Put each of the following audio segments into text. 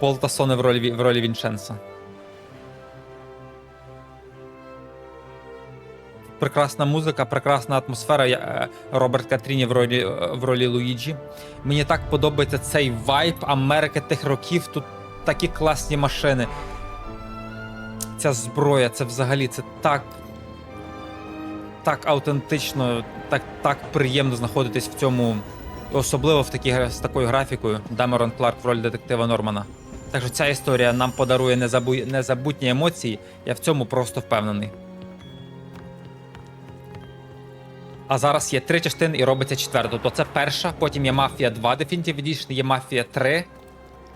Пол Тасоне в ролі, в ролі Вінченца. Прекрасна музика, прекрасна атмосфера. Я, е, Роберт Катріні в ролі, е, в ролі Луїджі. Мені так подобається цей вайб Америки тих років. Тут такі класні машини. Ця зброя, це взагалі це так. Так автентично, так, так приємно знаходитись в цьому, особливо в такій, гра- з такою графікою. Дамерон Кларк в ролі детектива Нормана. Так що ця історія нам подарує незабу... незабутні емоції. Я в цьому просто впевнений. А зараз є три частини і робиться четверта. Тобто це перша, потім є Мафія 2 Definitive Edition, є Мафія 3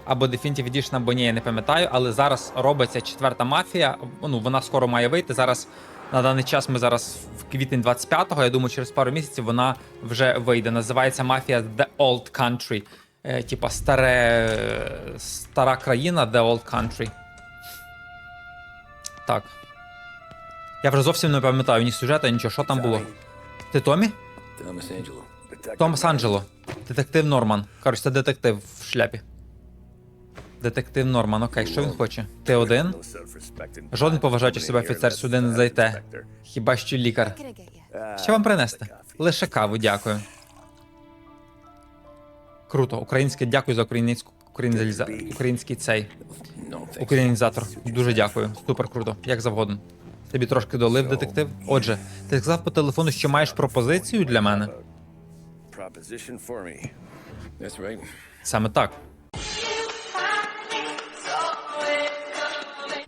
або Definitive Edition, або ні, я не пам'ятаю. Але зараз робиться четверта мафія. Ну, вона скоро має вийти. Зараз на даний час ми зараз в квітень 25-го. Я думаю, через пару місяців вона вже вийде. Називається Мафія The Old Country. Е, типа старе, стара країна The Old Country. Так. Я вже зовсім не пам'ятаю ні сюжету, нічого, що там було. Ти Томі? Томас Анджело. Томас Анджело. Детектив Норман. Коротше, це детектив в шляпі. Детектив Норман, окей, що він хоче? Ти один? Жоден поважаючий себе офіцер сюди не зайде. Хіба що лікар. Що вам принести? Лише каву, дякую. Круто. Українське дякую за українську українізаліза... український цей українізатор. Дуже дякую. Супер круто. Як завгодно. Тобі трошки долив, детектив. Отже, ти сказав по телефону, що маєш пропозицію для мене. Саме так.